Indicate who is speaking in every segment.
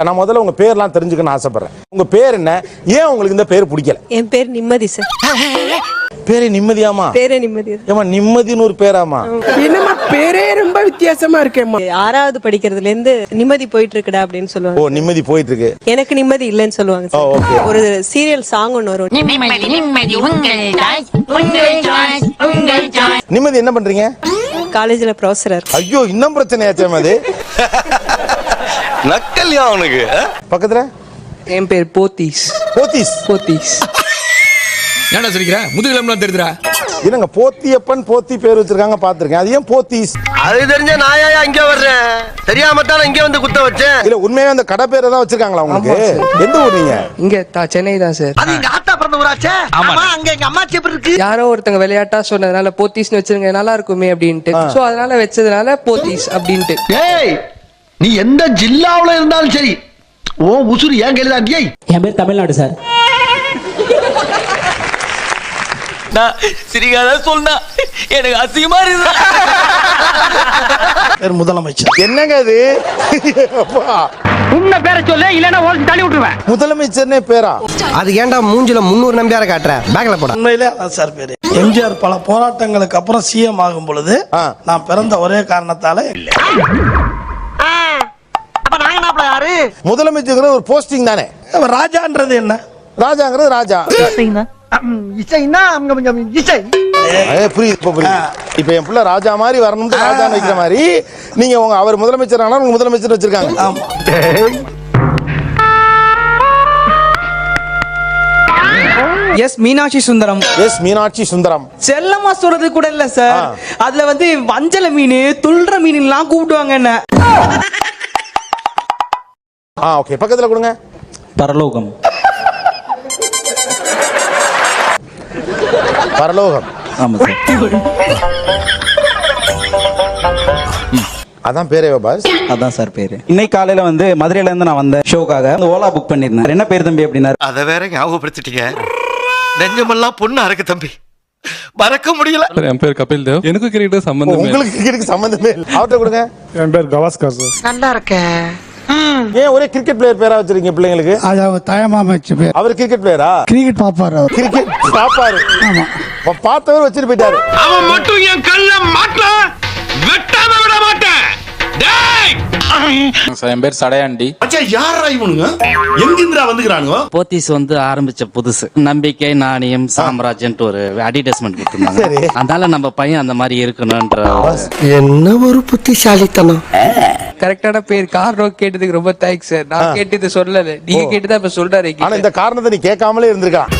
Speaker 1: நான் முதல்ல உங்க பேர்லாம் தெரிஞ்சுக்கணும்னு ஆசைப்படுறேன். உங்க பேர் என்ன? ஏன் உங்களுக்கு இந்த பேர் பிடிக்கல?
Speaker 2: என் பேர் நிம்மதி சார்
Speaker 1: பேரே நிம்மதியாமா
Speaker 2: பேரே நிம்மதி
Speaker 1: ஏமா நிம்மதின்னு ஒரு பேராமா
Speaker 3: என்னம்மா பேரே ரொம்ப வித்தியாசமா இருக்கேம்மா.
Speaker 2: ஆறாவது படிக்கிறதுல இருந்து நிம்மதி போயிட்டு இருக்குடா அப்படின்னு
Speaker 1: ஓ
Speaker 2: சொல்லுவாங்க
Speaker 1: நிம்மதி போயிட்டு இருக்கு
Speaker 2: எனக்கு நிம்மதி இல்லைன்னு சொல்லுவாங்க
Speaker 1: ஓ.
Speaker 2: சார் ஒரு சீரியல் சாங் ஒன்று வரும்.
Speaker 4: நிம்மதி
Speaker 1: என்ன பண்றீங்க?
Speaker 2: காலேஜ்ல ப்ரொஃபஸர்
Speaker 1: ஐயோ இன்னும் பிரச்சனையாச்சே அது.
Speaker 5: நக்கல்யா அவனுக்கு
Speaker 1: பக்கத்துல?
Speaker 3: என் பேர் போத்தீஸ்.
Speaker 1: போத்தீஸ்?
Speaker 3: போத்தீஸ்.
Speaker 6: ஏன்டா சிரிக்கிற? முதுகிலம்லாம் தெரியுதுடா.
Speaker 1: என்னங்க போத்தியப்பன் போத்தி பேர் வச்சிருக்காங்க பாத்திருக்கேன் அது ஏன் போத்தீஸ்?
Speaker 5: அது தெரிஞ்ச நாயா இங்க வர்றேன்? தெரியாம தான் இங்க வந்து குத்த வச்சேன்.
Speaker 1: இல்ல உண்மையாவே அந்த கடை பேரை தான் வச்சிருக்காங்களா உங்களுக்கு? எந்த ஊர் நீங்க?
Speaker 3: இங்க தா சென்னை தான் சார்
Speaker 5: அது எங்க ஆத்தா பிறந்த ஊராச்சே? ஆமா அங்க எங்க அம்மாச்சி எப்படி இருக்கு?
Speaker 3: யாரோ ஒருத்தங்க விளையாட்டா சொன்னதுனால போத்தீஸ்னு வச்சிருங்க நல்லா இருக்குமே அப்படின்ட்டு. சோ அதனால வச்சதுனால போத்தீஸ் அப்படின்ட்டு.
Speaker 5: ஏய் நீ எந்த ஜில்லாவுல இருந்தாலும் சரி ஓ உசுறு ஏன் கையில தான்
Speaker 7: என் பேர் தமிழ்நாடு சார்.
Speaker 8: நான் சிரிக்காத சொன்னா எனக்கு அசிங்கமா இருக்கு
Speaker 1: முதலமைச்சர். என்னங்க அப்பா,
Speaker 9: உண்மை பேரை சொல்லு தள்ளி விட்டுருவேன்.
Speaker 1: முதலமைச்சர்னே பேரா?
Speaker 5: அது ஏன்டா மூஞ்சில முன்னூறு நம்பியார காட்டுற? பேக்ல போட.
Speaker 10: உண்மையிலே அதான் சார் பேரு. எம்ஜிஆர் பல போராட்டங்களுக்கு அப்புறம் சிஎம் ஆகும் பொழுது. நான் பிறந்த ஒரே காரணத்தால
Speaker 5: நாப்பல யாரு?
Speaker 1: முதலமைச்சர் ஒரு போஸ்டிங் தானே.
Speaker 10: ராஜான்றது என்ன?
Speaker 1: ராஜாங்கிறது ராஜா.
Speaker 5: இசைன்னா இசை.
Speaker 1: புரியுது இப்ப புரியுது. இப்ப என் பிள்ளை ராஜா மாதிரி வரணும்னு ராஜான்னு வைக்கிற மாதிரி நீங்க உங்க அவர் முதலமைச்சர் ஆனா உங்க முதலமைச்சர் வச்சிருக்காங்க.
Speaker 9: எஸ் மீனாட்சி சுந்தரம்.
Speaker 1: எஸ் மீனாட்சி சுந்தரம்.
Speaker 9: செல்லம்மா சொல்றது கூட இல்ல சார். அதுல வந்து வஞ்சல மீன் துள்ற மீன் எல்லாம் கூப்பிடுவாங்க என்ன.
Speaker 1: ஆ ஓகே. பக்கத்துல கொடுங்க.
Speaker 7: பரலோகம்.
Speaker 1: பரலோகம்.
Speaker 7: ஆமா சார்
Speaker 1: அதான் பேரே பாஸ்
Speaker 7: அதான் சார் பேரு. இன்னைக்கு காலையில வந்து மதுரையில இருந்து நான் வந்தேன் ஷோக்காக அந்த ஓலா புக் பண்ணிருந்தேன் என்ன பேர் தம்பி அப்படின்னாரு?
Speaker 5: அத வேற ஞாபகப்படுத்திட்டீங்க. நெஞ்சமெல்லாம் பொண்ணு அறக்கு தம்பி. மறக்க முடியல.
Speaker 6: என் பேர் கபில் தேவ். எனக்கு கிரிக்கெட் சம்பந்தம்
Speaker 1: உங்களுக்கு கிரிக்கெட் சம்பந்தமே இல்லை. அவர்கிட்ட கொடுங்க.
Speaker 10: என் பேர் கவாஸ்கர் சார்
Speaker 5: நல்லா இருக்கேன்.
Speaker 1: ஏன் ஒரே கிரிக்கெட் பிளேயர் பேரா வச்சிருக்கீங்க பிள்ளைங்களுக்கு?
Speaker 10: அது அவர் தயமாம வச்ச பேர்.
Speaker 1: அவர் கிரிக்கெட் பிளேயரா
Speaker 10: கிரிக்கெட் பாப்பாரு அவர்.
Speaker 1: கிரிக்கெட் பாப்பாரு. அப்ப பார்த்தவர் வச்சுட்டு போயிட்டாரு.
Speaker 6: அவன் மட்டும் என் கல்ல மாட்டல. வெட்டாம விட மாட்டேன். என் பேர் சடையாண்டி.
Speaker 10: யாரா இவனுங்க? எங்கிந்திரா வந்துக்கிறானுங்க?
Speaker 8: போத்தீஸ் வந்து ஆரம்பிச்ச புதுசு. நம்பிக்கை நாணயம் சாம்ராஜ்யன்ட்டு ஒரு அட்வர்டைஸ்மெண்ட். கொடுத்துருந்தாங்க. அதனால நம்ம பையன் அந்த மாதிரி இருக்கணும்ன்ற
Speaker 5: என்ன ஒரு புத்திசாலித்தனம்?
Speaker 3: கரெக்டான பேர். காரணம் கேட்டதுக்கு ரொம்ப தேங்க்ஸ் சார் நான் கேட்டது சொல்லல. நீங்க கேட்டுதான் இப்ப சொல்றாரு
Speaker 1: ஆனா இந்த காரணத்தை நீ கேட்காமலே இருந்திருக்கலாம்.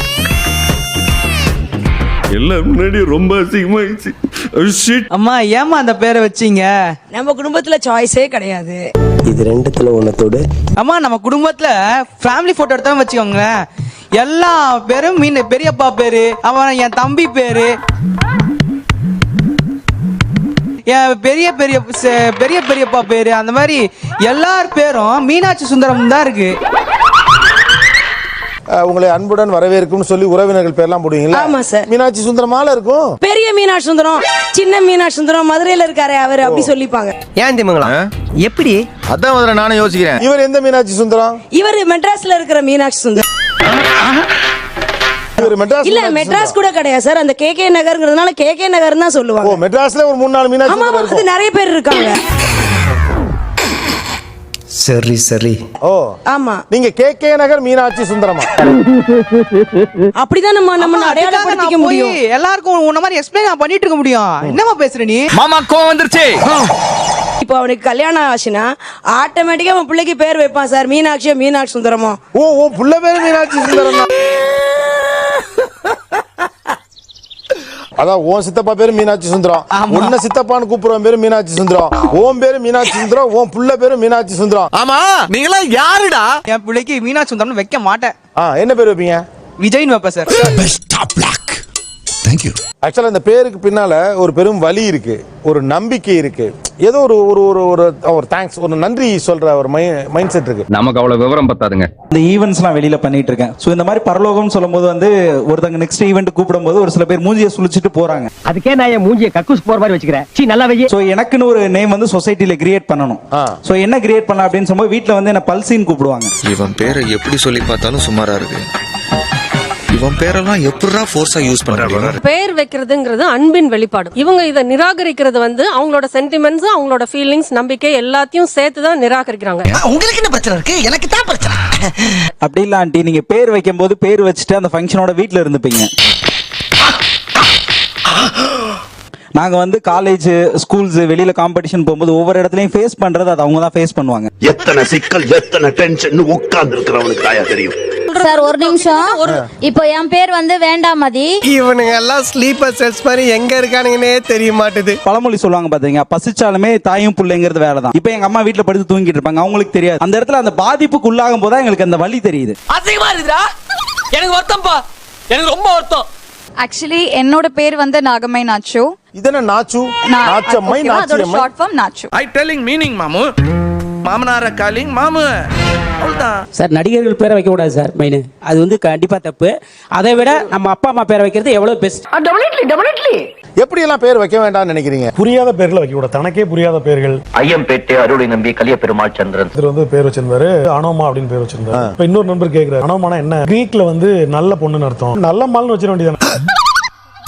Speaker 6: எல்லாம் முன்னாடி ரொம்ப அசிங்கமாயிடுச்சு.
Speaker 9: அம்மா ஏமா அந்த பேரை வச்சீங்க?
Speaker 2: நம்ம குடும்பத்துல சாய்ஸே கிடையாது.
Speaker 5: இது ரெண்டுத்துல ஒண்ணத்தோடு.
Speaker 9: அம்மா நம்ம குடும்பத்துல ஃபேமிலி போட்டோ எடுத்தாலும் வச்சுக்கோங்களேன். எல்லா பேரும் மீன் பெரியப்பா பேரு அவன் என் தம்பி பேரு. பெரிய பெரிய செ- பெரிய பெரியப்பா பேரு அந்த மாதிரி எல்லார் பேரும் மீனாட்சி சுந்தரம் தான் இருக்கு.
Speaker 1: உங்களை அன்புடன் வரவேற்கும்னு சொல்லி உறவினர்கள் பேர்லாம் போடுவீங்களா?
Speaker 2: ஆமா சார்.
Speaker 1: மீனாட்சி சுந்தரமால இருக்கும்?
Speaker 2: பெரிய மீனாட்சி சுந்தரம் சின்ன மீனாட்சி சுந்தரம் மதுரையில இருக்காரு அவர் அப்படி சொல்லிப்பாங்க.
Speaker 5: ஏன் திமுங்களா? எப்படி?
Speaker 11: அதான் நானும் யோசிக்கிறேன்.
Speaker 1: இவர் எந்த மீனாட்சி சுந்தரம்?
Speaker 2: இவர் மெட்ராஸ்ல இருக்கிற மீனாட்சி சுந்தரம். இல்ல மெட்ராஸ் கூட கிடையாது சார். அந்த கே கே நகர்ங்கிறதுனால கே கே நகர் தான் சொல்லுவாங்க.
Speaker 1: மெட்ராஸ்ல ஒரு மூணு நாலு மீனாட்சி
Speaker 2: ஆமா அது நிறைய பேர் இருக்காங்க.
Speaker 5: சரி சரி.
Speaker 1: ஓ.
Speaker 2: ஆமா.
Speaker 1: நீங்க கே கே நகர் மீனாட்சி சுந்தரமா
Speaker 2: அப்படிதான் நம்ம நம்ம அடையாளப்படுத்திக்க முடியும்.
Speaker 9: எல்லாருக்கும் உன்ன மாதிரி எக்ஸ்பிளைன் பண்ணிட்டு இருக்க முடியும். என்னம்மா பேசுற நீ?
Speaker 6: மாமா கோவம் வந்துருச்சு.
Speaker 2: இப்போ அவனுக்கு கல்யாணம் ஆச்சுன்னா ஆட்டோமேட்டிக்கா அவன் பிள்ளைக்கு பேர் வைப்பான் சார். மீனாட்சியோ மீனாட்சி சுந்தரமோ.
Speaker 1: ஓ ஓ புள்ள பேரு மீனாட்சி சுந்தரம். அதான் உன் சித்தப்பா பேரு மீனாட்சி சுந்தரம். உன்ன சித்தப்பான்னு கூப்பிடுறவன் பேரு மீனாட்சி சுந்தரம். ஓன் பேரு மீனாட்சி சுந்தரம் உன் புள்ள பேரு மீனாட்சி சுந்தரம்.
Speaker 5: ஆமா நீங்களா யாருடா?
Speaker 9: என் பிள்ளைக்கு மீனாட்சி சுந்தரம்னு வைக்க மாட்டேன்.
Speaker 1: ஆ என்ன பேர் வைப்பீங்க?
Speaker 9: விஜய்னு வைப்பேன் சார்.
Speaker 12: தேங்க்யூ
Speaker 1: ஆக்சுவலா இந்த பேருக்கு பின்னால ஒரு பெரும் வலி இருக்கு. ஒரு நம்பிக்கை இருக்கு. ஏதோ ஒரு ஒரு ஒரு ஒரு ஒரு தேங்க்ஸ் ஒரு நன்றி சொல்ற ஒரு மைண்ட் செட் இருக்கு.
Speaker 6: நமக்கு அவ்வளவு விவரம் பத்தாதுங்க.
Speaker 7: இந்த ஈவெண்ட்ஸ்லாம் வெளியில பண்ணிட்டு இருக்கேன். ஸோ இந்த மாதிரி பரலோகம்னு சொல்லும்போது வந்து ஒருத்தங்க நெக்ஸ்ட் ஈவெண்ட் கூப்பிடும்போது ஒரு சில பேர் மூஞ்சியை சுழிச்சிட்டு போறாங்க.
Speaker 9: அதுக்கே நான் என் மூஞ்சிய கக்கூஸ் போற மாதிரி வச்சுக்கிறேன். சீ நல்லா வெய்ய
Speaker 7: ஸோ எனக்குன்னு ஒரு நேம் வந்து சொசைட்டில கிரியேட் பண்ணணும்.
Speaker 1: ஆ.
Speaker 7: ஸோ என்ன கிரியேட் பண்ணலாம் அப்படின்னு சொல்லும்போது வீட்டில் வந்து என்ன பல்சின்னு கூப்பிடுவாங்க.
Speaker 12: இவன் பேரை எப்படி சொல்லி பார்த்தாலும் சுமாரா இருக்கு. இவன் பேரெல்லாம் எப்படிடா ஃபோர்ஸா யூஸ் பண்றாங்க
Speaker 2: பேர் வைக்கிறதுங்கிறது அன்பின் வெளிப்பாடு. இவங்க இதை நிராகரிக்கிறது வந்து அவங்களோட சென்டிமெண்ட்ஸ் அவங்களோட ஃபீலிங்ஸ் நம்பிக்கை எல்லாத்தையும் சேர்த்து தான் நிராகரிக்கிறாங்க.
Speaker 9: உங்களுக்கு என்ன பிரச்சனை இருக்கு? எனக்கு தான் பிரச்சனை.
Speaker 7: அப்படி இல்ல ஆண்டி. நீங்க பேர் வைக்கும்போது பேர் வச்சுட்டு அந்த ஃபங்க்ஷனோட வீட்டில் இருந்துப்பீங்க. நாங்க வந்து காலேஜ் ஸ்கூல்ஸ் வெளியில காம்படிஷன் போகும்போது ஒவ்வொரு இடத்துலயும் ஃபேஸ் பண்றது அது அவங்க தான் ஃபேஸ் பண்ணுவாங்க.
Speaker 6: எத்தனை சிக்கல் எத்தனை டென்ஷன் உட்கார்ந்து இருக்கிறவனுக்கு தாயா தெரியும்?
Speaker 4: சார் ஒரு நிமிஷம். இப்போ என் பேர் வந்து வேண்டாமதி.
Speaker 9: இவனுங்க எல்லாம் ஸ்லீப்பர் செல்ஸ் மாதிரி எங்க இருக்கானுங்கன்னே தெரிய மாட்டுது.
Speaker 7: பழமொழி சொல்லுவாங்க பாத்தீங்க பசிச்சாலுமே தாயும் பிள்ளைங்கிறது வேலை தான் இப்போ எங்க அம்மா வீட்ல படுத்து தூங்கிட்டு இருப்பாங்க. அவங்களுக்கு தெரியாது. அந்த இடத்துல அந்த பாதிப்புக்கு உள்ளாகும் போது எங்களுக்கு அந்த வலி தெரியுது.
Speaker 9: அசிங்கமா இருக்குடா எனக்கு வருத்தம்ப்பா எனக்கு ரொம்ப வருத்தம்.
Speaker 4: ஆக்சுவலி என்னோட பேர் வந்து நாகமை நாச்சு.
Speaker 1: இது என்ன Nachu? Nachammai Nachiyammai.
Speaker 4: Form Nachu.
Speaker 6: I telling meaning மாமு. மாமனார காலிங் மாமு. அவ்வளவுதான்.
Speaker 9: சார் நடிகர்கள் பேரை வைக்க கூடாது சார் மெயின். அது வந்து கண்டிப்பா தப்பு. அதை விட நம்ம அப்பா அம்மா பேரை வைக்கிறது எவ்வளவு பெஸ்ட்.
Speaker 1: எப்படி எல்லாம் பேர் வைக்க வேண்டாம்னு நினைக்கிறீங்க?
Speaker 10: புரியாத பேர்ல வைக்க கூடாது. தனக்கே புரியாத பேர்கள்.
Speaker 6: ஐயம்பேட்டை அருளை நம்பி கலிய பெருமாள் சந்திரன்.
Speaker 10: ஒருத்தர் வந்து பேர் வச்சிருந்தாரு. அனோமா அப்படின்னு பேர் வச்சிருந்தாரு. இப்ப இன்னொரு நண்பர் கேக்குறாரு. அனோமானா என்ன? கிரீக்ல வந்து நல்ல பொண்ணுன்னு அர்த்தம். நல்ல மால்னு வச்சிட வேண்டியதானே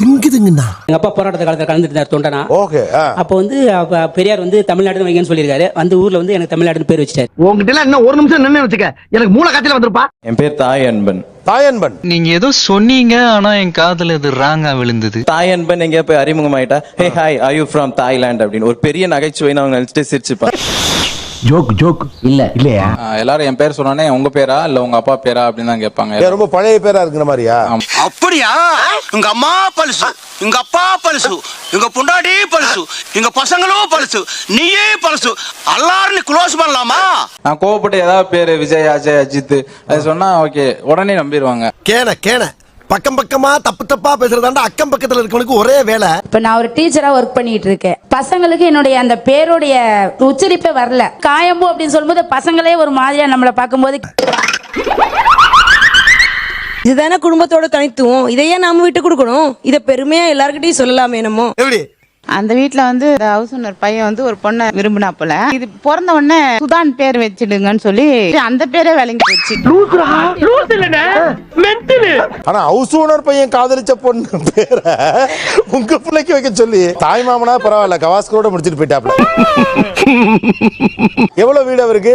Speaker 12: திங்குதுங்கண்ணா.
Speaker 9: எங்க அப்பா போராட்ட காலத்துல கலந்துட்டு இருந்தார் தொண்டனா.
Speaker 1: ஓகே
Speaker 9: அப்போ வந்து அப்ப பெரியார் வந்து தமிழ்நாடு வைங்கன்னு சொல்லியிருக்காரு. அந்த ஊர்ல வந்து எனக்கு தமிழ்நாடுன்னு பேர் வச்சிட்டாரு.
Speaker 6: உங்ககிட்ட எல்லாம் இன்னும் ஒரு நிமிஷம் நின்னு வச்சுக்க. எனக்கு மூளை காய்ச்சல வந்திருப்பா.
Speaker 7: என் பேர் தாய் அன்பன்.
Speaker 1: தாயன்பன்
Speaker 8: நீங்க ஏதோ சொன்னீங்க ஆனா என் காதுல இது ராங்கா விழுந்தது.
Speaker 7: தாய் அன்பன் எங்கேயா போய் அறிமுகமாயிட்டா. Hey hi I you from Thailand அப்படின்னு. ஒரு பெரிய நகைச்சுவைன்னு அவங்க நினைச்சிட்டு சிரிச்சுப்பாங்க.
Speaker 6: ஜோக் ஜோக் இல்ல. இல்லையா?
Speaker 7: எல்லாரும் என் பேர் சொன்னோன்னே உங்க பேரா? இல்ல உங்க அப்பா பேரா? அப்படின்னு தான் கேட்பாங்க.
Speaker 1: ரொம்ப பழைய பேரா இருக்கிற மாதிரியா?
Speaker 6: அப்படியா? உங்க அம்மா பழுசு. உங்க அப்பா பழுசு. உங்க பொண்டாட்டி பழுசு. எங்க பசங்களும் பழுசு. நீயே பழுசு. எல்லாரும் க்ளோஸ் பண்ணலாமா?
Speaker 7: நான் கோவப்பட்டு ஏதாவது பேரு விஜய் அஜய் அஜித் அது சொன்னா ஓகே உடனே நம்பிடுவாங்க.
Speaker 12: கேன கேன பக்கம் பக்கமா தப்பு தப்பா பேசுறதாண்டா அக்கம் பக்கத்துல இருக்கவனுக்கு ஒரே வேலை.
Speaker 2: இப்ப நான் ஒரு டீச்சரா ஒர்க் பண்ணிட்டு இருக்கேன். பசங்களுக்கு என்னுடைய அந்த பேருடைய உச்சரிப்பே வரல. காயம்பு அப்படின்னு சொல்லும்போது பசங்களே ஒரு மாதிரியா நம்மளை பார்க்கும்போது இதுதானே குடும்பத்தோட தனித்துவம்? இதையே நாம விட்டு கொடுக்கணும். இதை பெருமையா எல்லார்கிட்டயும் சொல்லலாமே நம்ம
Speaker 12: எப்படி?
Speaker 4: அந்த வீட்ல வந்து ஹவுஸ் ஓனர் பையன் வந்து ஒரு பொண்ணை விரும்பினாப்புல இது பிறந்த உடனே சுதான் பேர் வச்சிடுங்கன்னு சொல்லி அந்த பேரே விளங்கி போச்சு.
Speaker 1: ஆனா ஹவுஸ் ஓனர் பையன் காதலிச்ச பொண்ணு பேரை உங்க பிள்ளைக்கு வைக்க சொல்லி தாய் மாமனா பரவாயில்ல கவாஸ்கரோட முடிச்சிட்டு போயிட்டாப்ல. எவ்வளவு வீடு அவருக்கு?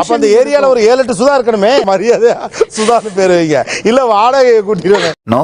Speaker 1: அப்ப அந்த ஏரியால ஒரு ஏழு எட்டு சுதா இருக்கணுமே. மரியாதை சுதான்னு பேர் வைங்க. இல்ல வாடகை கூட்டிடுவாங்க
Speaker 11: நோ